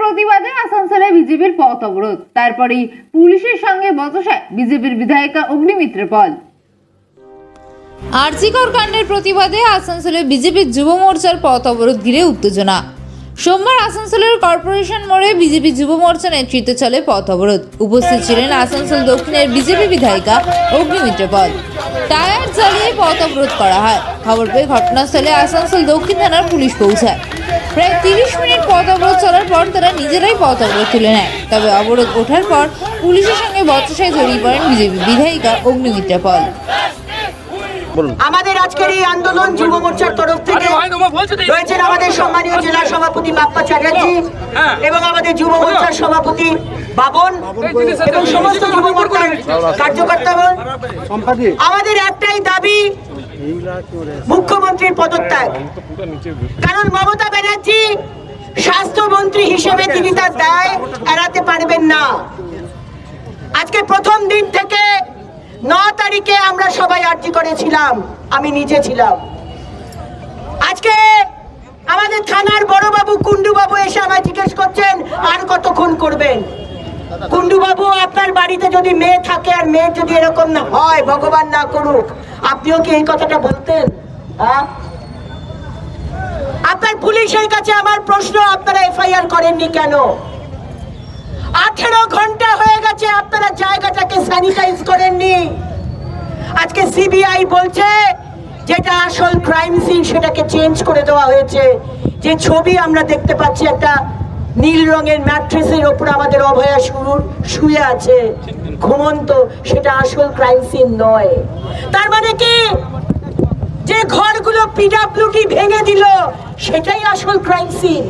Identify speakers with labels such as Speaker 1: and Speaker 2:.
Speaker 1: প্রতিবাদে আসানসোলে বিজেপির পথ অবরোধ। তারপরেই পুলিশের সঙ্গে বচসায় বিজেপির বিধায়িকা অগ্নিমিত্র পল।
Speaker 2: আরজিকর কাণ্ডের প্রতিবাদে আসানসোলে বিজেপির যুব মোর্চার পথ অবরোধ ঘিরে উত্তেজনা। সোমবার আসানসোলের কর্পোরেশন মোড়ে বিজেপি যুব মোর্চা নেতৃত্বে চলে পথ অবরোধ। উপস্থিত ছিলেন আসানসোল দক্ষিণের বিজেপি বিধায়িকা অগ্নিমিত্র পল। টায়ার জ্বালিয়ে পথ অবরোধ করা হয়। খবর পেয়ে ঘটনাস্থলে আসানসোল দক্ষিণ থানার পুলিশ পৌঁছায়। প্রায় তিরিশ মিনিট পথ অবরোধ চলার পর তারা নিজেরাই পথ অবরোধ তুলে নেয়। তবে অবরোধ ওঠার পর পুলিশের সঙ্গে বচসায় জড়িয়ে পড়েন বিজেপি বিধায়িকা অগ্নিমিত্রা পল।
Speaker 3: আমাদের আজকের এই আন্দোলন যুব মোর্চার তরফ থেকে রয়েছেন আমাদের সম্মানীয় জেলা সভাপতি বাপ্পা চ্যাটার্জি এবং আমাদের যুব মোর্চার সভাপতি বাবন এবং সমস্ত যুব মোর্চার কার্যকর্তাগণ আমাদের একটাই দাবি মুখ্যমন্ত্রীর পদত্যাগ। কারণ মমতা ব্যানার্জি স্বাস্থ্যমন্ত্রী হিসেবে তিনি তার দায় এড়াতে পারবেন না। আজকে প্রথম দিন থেকে ন তারিখে আমরা সবাই আর্জি করেছিলাম, আমি নিজে ছিলাম। আজকে আমাদের থানার বড়বাবু কুন্ডুবাবু এসে আমায় যদি মেয়ে থাকে আর মেয়ে যদি এরকম না হয়, ভগবান না করুক, আপনিও কি এই কথাটা বলতেন? হ্যাঁ? আপনার পুলিশের কাছে আমার প্রশ্ন, আপনারা এফআইআর করেননি কেন? আঠেরো ঘণ্টা হয়ে গেছে, আপনারা জায়গাটাকে স্যানিটাইজ করেননি। আজকে সিবিআই বলছে যেটা আসল ক্রাইম সিন সেটাকে চেঞ্জ করে দেওয়া হয়েছে। যে ছবি আমরা দেখতে পাচ্ছি, একটা নীল রঙের ম্যাট্রেসের ওপর আমাদের অভয়া শুরুর শুয়ে আছে, ঘুমন্ত, সেটা আসল ক্রাইম সিন নয়। তার মানে কি? যে ঘরগুলো পিডাব্লিউটি ভেঙে দিল, সেটাই আসল ক্রাইম সিন